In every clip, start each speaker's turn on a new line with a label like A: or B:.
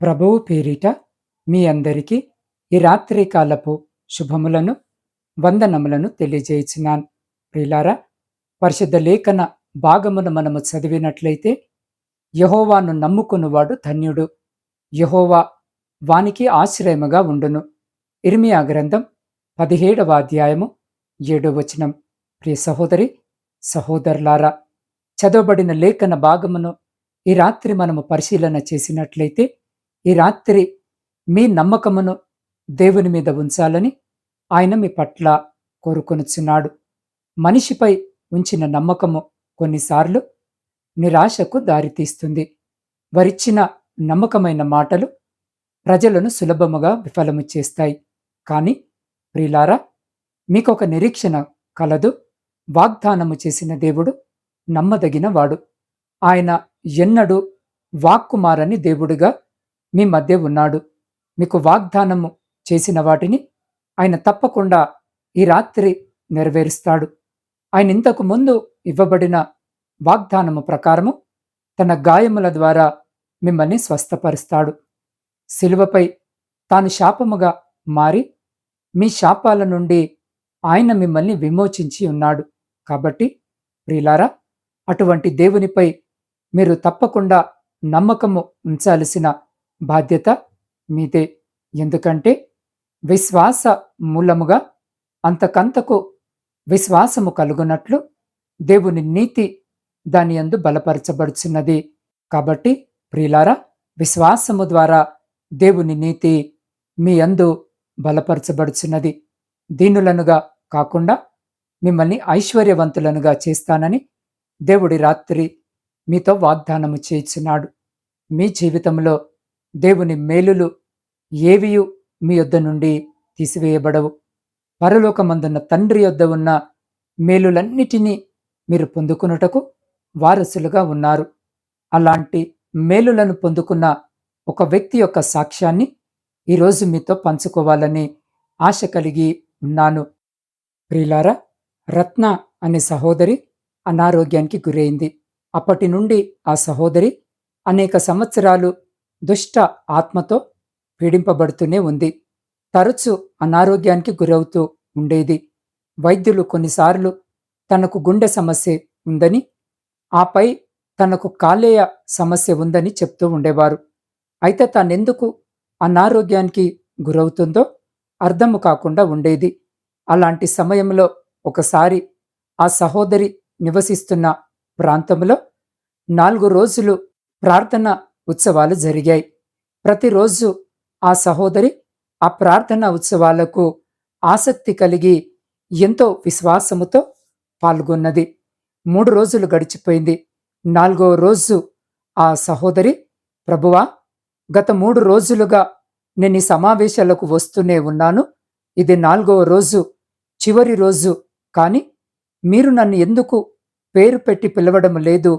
A: ప్రభువు పేరిట మీ అందరికీ ఈ రాత్రి కాలపు శుభములను వందనములను తెలియజేయించినాన్ ప్రిలారా పరిశుద్ధ లేఖన భాగమును మనము చదివినట్లయితే యహోవాను నమ్ముకున్నవాడు ధన్యుడు. యహోవా వానికి ఆశ్రయముగా ఉండును. ఇర్మియా గ్రంథం పదిహేడవ అధ్యాయము ఏడవ వచనం. ప్రియ సహోదరి సహోదరులారా చదవబడిన లేఖన భాగమును ఈ రాత్రి మనము పరిశీలన చేసినట్లయితే ఈ రాత్రి మీ నమ్మకమును దేవుని మీద ఉంచాలని ఆయన మీ పట్ల కోరుకొనుచున్నాడు. మనిషిపై ఉంచిన నమ్మకము కొన్నిసార్లు నిరాశకు దారితీస్తుంది. వరిచ్చిన నమ్మకమైన మాటలు ప్రజలను సులభముగా విఫలము చేస్తాయి. కానీ ప్రిలారా మీకొక నిరీక్షణ కలదు. వాగ్దానము చేసిన దేవుడు నమ్మదగిన వాడు ఆయన ఎన్నడూ వాక్కుమారని దేవుడుగా మీ మధ్య ఉన్నాడు. మీకు వాగ్దానము చేసిన వాటిని ఆయన తప్పకుండా ఈ రాత్రి నెరవేరుస్తాడు. ఆయన ఇంతకు ముందు ఇవ్వబడిన వాగ్దానము ప్రకారము తన గాయముల ద్వారా మిమ్మల్ని స్వస్థపరుస్తాడు. శిలువపై తాను శాపముగా మారి మీ శాపాల నుండి ఆయన మిమ్మల్ని విమోచించి ఉన్నాడు. కాబట్టి ప్రియులారా అటువంటి దేవునిపై మీరు తప్పకుండా నమ్మకము ఉంచాల్సిన బాధ్యత మీదే. ఎందుకంటే విశ్వాస మూలముగా అంతకంతకు విశ్వాసము కలుగునట్లు దేవుని నీతి దాని యందు బలపరచబడుచున్నది. కాబట్టి ప్రియులారా విశ్వాసము ద్వారా దేవుని నీతి మీ యందు బలపరచబడుచున్నది. దీనులనుగా కాకుండా మిమ్మల్ని ఐశ్వర్యవంతులనుగా చేస్తానని దేవుడి రాత్రి మీతో వాగ్దానము చేయుచున్నాడు. మీ జీవితంలో దేవుని మేలులు ఏవియు మీ యొద్ద నుండి తీసివేయబడవు. పరలోకమందున్న తండ్రి యొద్ద ఉన్న మేలులన్నిటినీ మీరు పొందుకున్నటకు వారసులుగా ఉన్నారు. అలాంటి మేలులను పొందుకున్న ఒక వ్యక్తి యొక్క సాక్ష్యాన్ని ఈరోజు మీతో పంచుకోవాలని ఆశ కలిగి ఉన్నాను. ప్రియులారా రత్న అనే సహోదరి అనారోగ్యానికి గురైంది. అప్పటి నుండి ఆ సహోదరి అనేక సంవత్సరాలు దుష్ట ఆత్మతో పీడింపబడుతూనే ఉంది. తరచు అనారోగ్యానికి గురవుతూ ఉండేది. వైద్యులు కొన్నిసార్లు తనకు గుండె సమస్య ఉందని ఆపై తనకు కాలేయ సమస్య ఉందని చెప్తూ ఉండేవారు. అయితే తానెందుకు అనారోగ్యానికి గురవుతుందో అర్థము కాకుండా ఉండేది. అలాంటి సమయంలో ఒకసారి ఆ సహోదరి నివసిస్తున్న ప్రాంతంలో నాలుగు రోజులు ప్రార్థన ఉత్సవాలు జరిగాయి. ప్రతిరోజు ఆ సహోదరి ఆ ప్రార్థన ఉత్సవాలకు ఆసక్తి కలిగి ఎంతో విశ్వాసముతో పాల్గొన్నది. మూడు రోజులు గడిచిపోయింది. నాలుగో రోజు ఆ సహోదరి ప్రభువా గత మూడు రోజులుగా నేను ఈ సమావేశాలకు వస్తూనే ఉన్నాను. ఇది నాలుగవ రోజు చివరి రోజు కానీ మీరు నన్ను ఎందుకు పేరు పెట్టి పిలవడం లేదు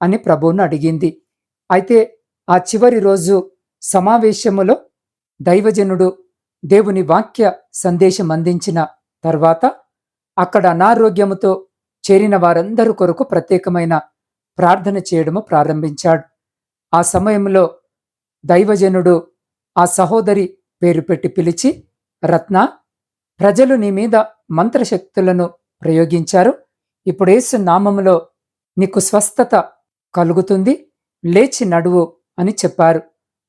A: అని ప్రభువును అడిగింది. అయితే ఆ చివరి రోజు సమావేశములో దైవజనుడు దేవుని వాక్య సందేశం అందించిన తర్వాత అక్కడ అనారోగ్యముతో చేరిన వారందరి కొరకు ప్రత్యేకమైన ప్రార్థన చేయడము ప్రారంభించాడు. ఆ సమయంలో దైవజనుడు ఆ సహోదరి పేరు పెట్టి పిలిచి రత్న ప్రజలు నీ మీద మంత్రశక్తులను ప్రయోగించారు. ఇప్పుడు నామములో నీకు స్వస్థత కలుగుతుంది. లేచి నడువు. అని చెప్పారు.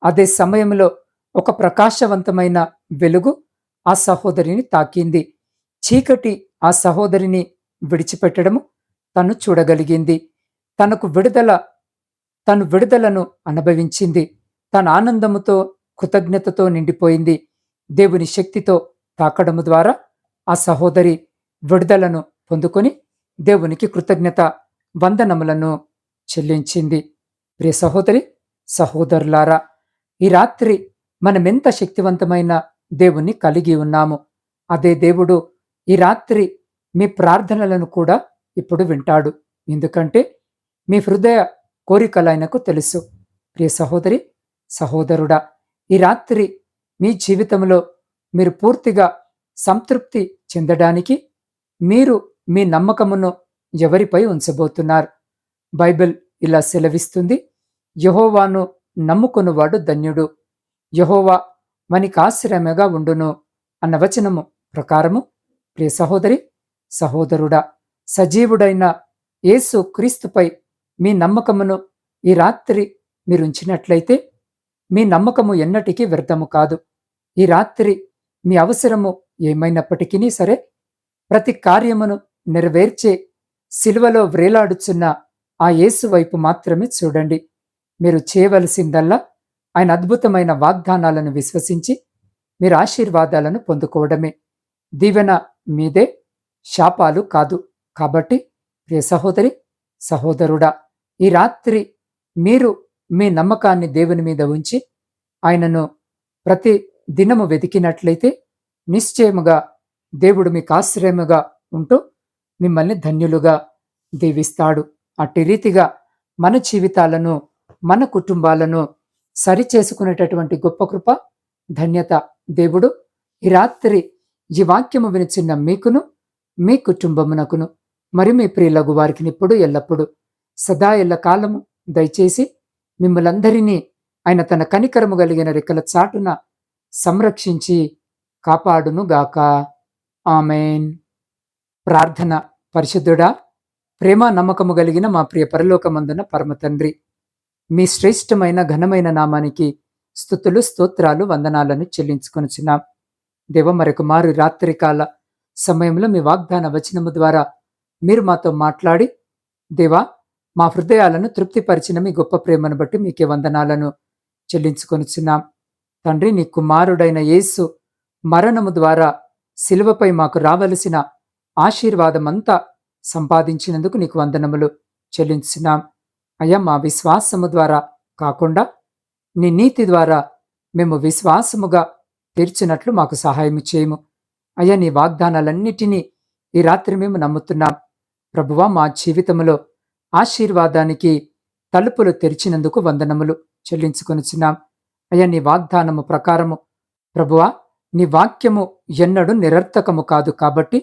A: అదే సమయంలో ఒక ప్రకాశవంతమైన వెలుగు ఆ సహోదరిని తాకింది. చీకటి ఆ సహోదరిని విడిచిపెట్టడము తను చూడగలిగింది. తనకు విడుదల తను విడుదలను అనుభవించింది. తన ఆనందముతో కృతజ్ఞతతో నిండిపోయింది. దేవుని శక్తితో తాకడము ద్వారా ఆ సహోదరి విడుదలను పొందుకొని దేవునికి కృతజ్ఞత వందనములను చెల్లించింది. ప్రియ సహోదరి సహోదరులారా ఈ రాత్రి మనమెంత శక్తివంతమైన దేవుణ్ణి కలిగి ఉన్నాము. అదే దేవుడు ఈ రాత్రి మీ ప్రార్థనలను కూడా ఇప్పుడు వింటాడు. ఎందుకంటే మీ హృదయ కోరికలైనకు తెలుసు. ప్రియ సహోదరి సహోదరుడా ఈ రాత్రి మీ జీవితంలో మీరు పూర్తిగా సంతృప్తి చెందడానికి మీరు మీ నమ్మకమును ఎవరిపై ఉంచబోతున్నారు? బైబిల్ ఇలా సెలవిస్తుంది యహోవాను నమ్ముకొనువాడు ధన్యుడు. యహోవా మనకి ఉండును అన్న వచనము ప్రకారము. ప్రియ సహోదరి సహోదరుడా సజీవుడైన యేసు క్రీస్తుపై మీ నమ్మకమును ఈ రాత్రి మీరు ఉంచినట్లయితే మీ నమ్మకము ఎన్నటికీ వ్యర్థము కాదు. ఈ రాత్రి మీ అవసరము ఏమైనప్పటికీ సరే ప్రతి కార్యమును నెరవేర్చే సిలువలో వ్రేలాడుచున్న ఆ యేసు వైపు మాత్రమే చూడండి. మీరు చేయవలసిందల్లా ఆయన అద్భుతమైన వాగ్దానాలను విశ్వసించి మీరు ఆశీర్వాదాలను పొందుకోవడమే. దీవెన మీదే శాపాలు కాదు. కాబట్టి ప్రియ సహోదరి సహోదరుడా ఈ రాత్రి మీరు మీ నమ్మకాన్ని దేవుని మీద ఉంచి ఆయనను ప్రతి దినము వెతికినట్లయితే నిశ్చయముగా దేవుడు మీకు ఆశ్రయముగా ఉంటూ మిమ్మల్ని ధన్యులుగా దీవిస్తాడు. అట్టి రీతిగా మన జీవితాలను మన కుటుంబాలను సరిచేసుకునేటటువంటి గొప్ప కృప ధన్యత దేవుడు. ఈ రాత్రి ఈ వాక్యము వినిచిన్న మీకును మీ కుటుంబమునకును మరి మీ ప్రియులగు వారికి ఇప్పుడు ఎల్లప్పుడు సదా ఎల్ల కాలము దయచేసి మిమ్మలందరినీ ఆయన తన కనికరము కలిగిన రెక్కల చాటున సంరక్షించి కాపాడును గాక. ఆమెన్. ప్రార్థన పరిశుద్ధుడా ప్రేమ నమ్మకము కలిగిన మా ప్రియ పరలోకమందున పరమ తండ్రి మీ శ్రేష్టమైన ఘనమైన నామానికి స్థుతులు స్తోత్రాలు వందనాలను చెల్లించుకొనిచున్నాం. దేవ మరొక మారు రాత్రికాల సమయంలో మీ వాగ్దాన వచనము ద్వారా మీరు మాతో మాట్లాడి దేవా మా హృదయాలను తృప్తిపరిచిన మీ గొప్ప ప్రేమను బట్టి మీకే వందనాలను చెల్లించుకొనిచున్నాం. తండ్రి నీ కుమారుడైన యేసు మరణము ద్వారా శిలువపై మాకు రావలసిన ఆశీర్వాదమంతా సంపాదించినందుకు నీకు వందనములు చెల్లించున్నాం అయ్యా మా విశ్వాసము ద్వారా కాకుండా నీ నీతి ద్వారా మేము విశ్వాసముగా తీర్చినట్లు మాకు సహాయం చేయము. అయ్యా నీ వాగ్దానాలన్నిటినీ ఈ రాత్రి మేము నమ్ముతున్నాం. ప్రభువా మా జీవితంలో ఆశీర్వాదానికి తలుపులు తెరిచినందుకు వందనములు చెల్లించుకొనిచున్నాం. అయ్యా నీ వాగ్దానము ప్రకారము ప్రభువా నీ వాక్యము ఎన్నడూ నిరర్థకము కాదు కాబట్టి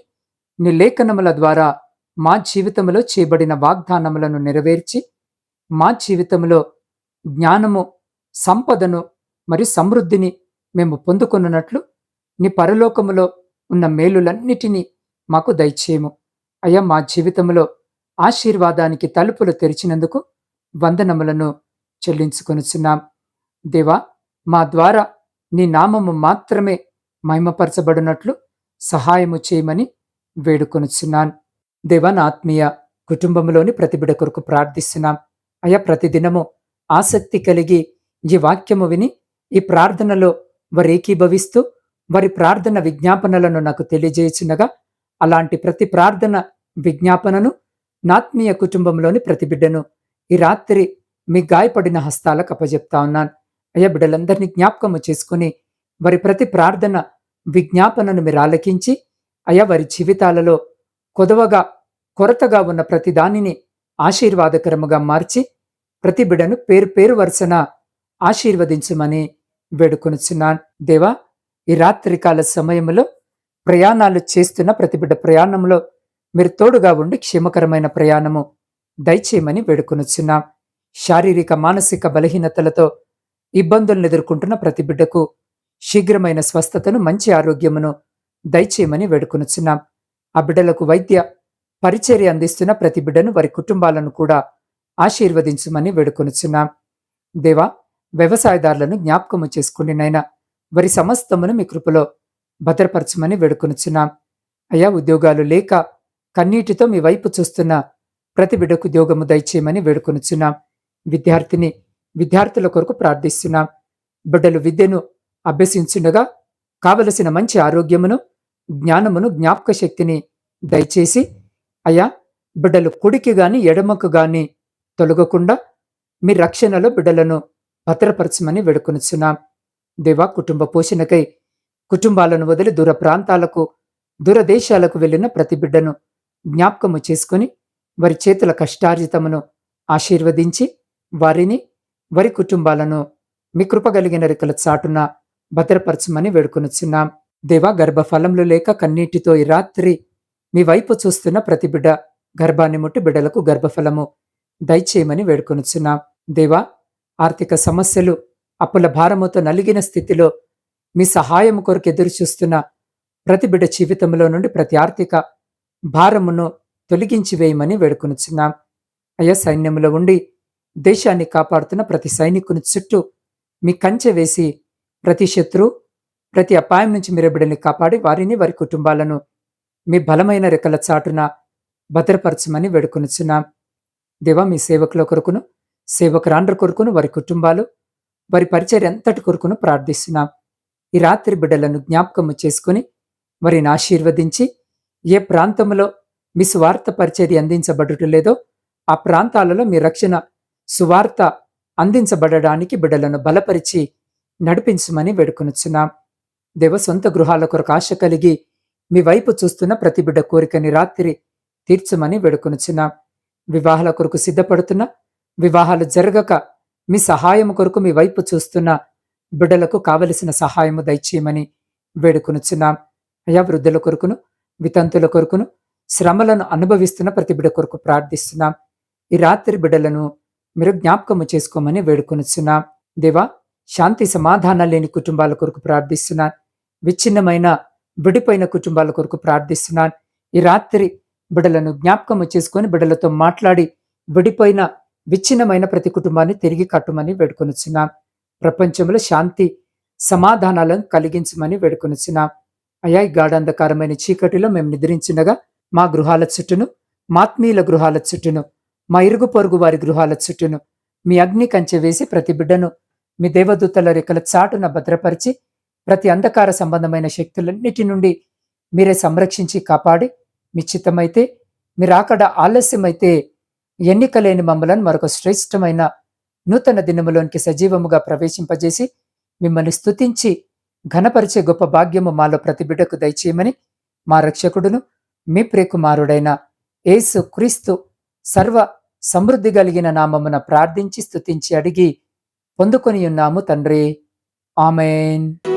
A: నీ లేఖనముల ద్వారా మా జీవితంలో చేయబడిన వాగ్దానములను నెరవేర్చి మా జీవితంలో జ్ఞానము సంపదను మరి సమృద్ధిని మేము పొందుకొనున్నట్లు నీ పరలోకములో ఉన్న మేలులన్నిటినీ మాకు దయచేయము. అయ్యా మా జీవితంలో ఆశీర్వాదానికి తలుపులు తెరిచినందుకు వందనములను చెల్లించుకొనుచున్నాం. దేవా మా ద్వారా నీ నామము మాత్రమే మహిమపరచబడినట్లు సహాయము చేయమని వేడుకొనుచున్నాను. దేవా నా ఆత్మీయ కుటుంబంలోని ప్రతిబిడ కొరకు ప్రార్థిస్తున్నాం. అయా ప్రతిదినము ఆసక్తి కలిగి ఈ వాక్యము విని ఈ ప్రార్థనలో వారు ఏకీభవిస్తూ వారి ప్రార్థన విజ్ఞాపనలను నాకు తెలియజేయచునగా అలాంటి ప్రతి ప్రార్థన విజ్ఞాపనను నాత్మీయ కుటుంబంలోని ప్రతి బిడ్డను ఈ రాత్రి మీ గాయపడిన హస్తాలకు అప్పజెప్తా ఉన్నాను. అయ్యా బిడ్డలందరినీ జ్ఞాపకము చేసుకుని వారి ప్రతి ప్రార్థన విజ్ఞాపనను మీరు ఆలకించి అయ్యా వారి జీవితాలలో కొదవగా కొరతగా ఉన్న ప్రతి దానిని ఆశీర్వాదకరముగా మార్చి ప్రతి బిడను పేరు పేరు వరుసన ఆశీర్వదించమని వేడుకొనుచున్నాను. దేవా ఈ రాత్రికాల సమయంలో ప్రయాణాలు చేస్తున్న ప్రతి బిడ్డ ప్రయాణంలో మీరు తోడుగా ఉండి క్షేమకరమైన ప్రయాణము దయచేయమని వేడుకొనుచున్నాం. శారీరక మానసిక బలహీనతలతో ఇబ్బందులను ఎదుర్కొంటున్న ప్రతి బిడ్డకు శీఘ్రమైన స్వస్థతను మంచి ఆరోగ్యమును దయచేయమని వేడుకొనుచున్నాం. ఆ బిడ్డలకు వైద్య పరిచర్య అందిస్తున్న ప్రతి బిడ్డను వారి కుటుంబాలను కూడా ఆశీర్వదించమని వేడుకొనుచున్నాం. దేవా వ్యవసాయదారులను జ్ఞాపకము చేసుకుని నైనా వారి సమస్తమును మీ కృపలో భద్రపరచమని వేడుకొనుచున్నాం. అయ్యా ఉద్యోగాలు లేక కన్నీటితో మీ వైపు చూస్తున్న ప్రతి బిడ్డకు ఉద్యోగము దయచేయమని వేడుకొనుచున్నాం. విద్యార్థిని విద్యార్థుల కొరకు ప్రార్థిస్తున్నాం. బిడ్డలు విద్యను అభ్యసించుండగా కావలసిన మంచి ఆరోగ్యమును జ్ఞానమును జ్ఞాపక శక్తిని దయచేసి అయ్యా బిడ్డలు కుడికి గాని ఎడమకు గాని తొలగకుండా మీ రక్షణలో బిడ్డలను భద్రపరచమని వేడుకొనిచున్నాం. దేవా కుటుంబ పోషణకై కుటుంబాలను వదిలి దూర ప్రాంతాలకు దూరదేశాలకు వెళ్ళిన ప్రతి బిడ్డను జ్ఞాపకము చేసుకుని వారి చేతుల కష్టార్జితమును ఆశీర్వదించి వారిని వారి కుటుంబాలను మీ కృపగలిగిన రెక్కల చాటున భద్రపరచమని వేడుకొనిచున్నాం. దేవా గర్భఫలములు లేక కన్నీటితో ఈ రాత్రి మీ వైపు చూస్తున్న ప్రతి బిడ్డ గర్భాన్ని ముట్టి బిడ్డలకు గర్భఫలము దయచేయమని వేడుకొనుచున్నాం. దేవా ఆర్థిక సమస్యలు అప్పుల భారముతో నలిగిన స్థితిలో మీ సహాయం కొరకు ఎదురు చూస్తున్న ప్రతి బిడ్డ జీవితంలో నుండి ప్రతి ఆర్థిక భారమును తొలగించి వేయమని వేడుకొనుచున్నాం. అయ్యా సైన్యంలో ఉండి దేశాన్ని కాపాడుతున్న ప్రతి సైనికుని చుట్టూ మీ కంచె వేసి ప్రతి శత్రు ప్రతి అపాయం నుంచి మీరు బిడ్డని కాపాడి వారిని వారి కుటుంబాలను మీ బలమైన రెక్కల చాటున భద్రపరచమని వేడుకొనిచున్నాం. దేవా మీ సేవకుల కొరకును సేవకురాండ్ర కొరకును వారి కుటుంబాలు వారి పరిచర్య ఎంతటి కొరకును ప్రార్థిస్తున్నాం. ఈ రాత్రి బిడ్డలను జ్ఞాపకము చేసుకుని వారిని ఆశీర్వదించి ఏ ప్రాంతంలో మీ సువార్త పరిచర్య అందించబడటం లేదో ఆ ప్రాంతాలలో మీ రక్షణ సువార్త అందించబడడానికి బిడ్డలను బలపరిచి నడిపించమని వేడుకొనుచున్నాం. దేవ సొంత గృహాల కొరకు ఆశ కలిగి మీ వైపు చూస్తున్న ప్రతి బిడ్డ కోరికని రాత్రి తీర్చమని వేడుకొనుచున్నాం. వివాహాల కొరకు సిద్ధపడుతున్న. వివాహాలు జరగక మీ సహాయం కొరకు మీ వైపు చూస్తున్న బిడ్డలకు కావలసిన సహాయము దయచేయమని వేడుకొనుచున్నాం. అయా వృద్ధుల కొరకును వితంతుల కొరకును శ్రమలను అనుభవిస్తున్న ప్రతి బిడ్డ కొరకు ప్రార్థిస్తున్నాం. ఈ రాత్రి బిడ్డలను మీరు జ్ఞాపకము చేసుకోమని వేడుకొనుచున్నాం. దేవా శాంతి సమాధానం లేని కుటుంబాల కొరకు ప్రార్థిస్తున్నాను విచ్ఛిన్నమైన విడిపోయిన కుటుంబాల కొరకు ప్రార్థిస్తున్నాను. ఈ రాత్రి బిడలను జ్ఞాపకము చేసుకొని బిడలతో మాట్లాడి విడిపోయిన విచ్ఛిన్నమైన ప్రతి కుటుంబాన్ని తిరిగి కట్టుమని వేడుకొనుచున్నాం. ప్రపంచంలో శాంతి సమాధానాలను కలిగించమని వేడుకొనుచున్నాం. అయా ఈ గాఢాంధకారమైన చీకటిలో మేము నిద్రించినగా మా గృహాల చుట్టూను మాత్మీయుల గృహాల చుట్టూను మా ఇరుగు పొరుగు వారి గృహాల చుట్టూను మీ అగ్ని కంచె వేసి ప్రతి బిడ్డను మీ దేవదూతల రెక్కల చాటున భద్రపరిచి ప్రతి అంధకార సంబంధమైన శక్తులన్నిటి నుండి మీరే సంరక్షించి కాపాడి మిచ్చితమైతే మీరు అక్కడ ఆలస్యమైతే ఎన్నికలేని మమ్మలను మరొక శ్రేష్టమైన నూతన దినములోనికి సజీవముగా ప్రవేశింపజేసి మిమ్మల్ని స్తుతించి ఘనపరిచే గొప్ప భాగ్యము మాలో ప్రతి బిడ్డకు దయచేయమని మా రక్షకుడును మీ ప్రియకుమారుడైన ఏసు క్రీస్తు సర్వ సమృద్ధి కలిగిన నామమున ప్రార్థించి స్తుతించి అడిగి పొందుకొని ఉన్నాము తండ్రి. ఆమెన్.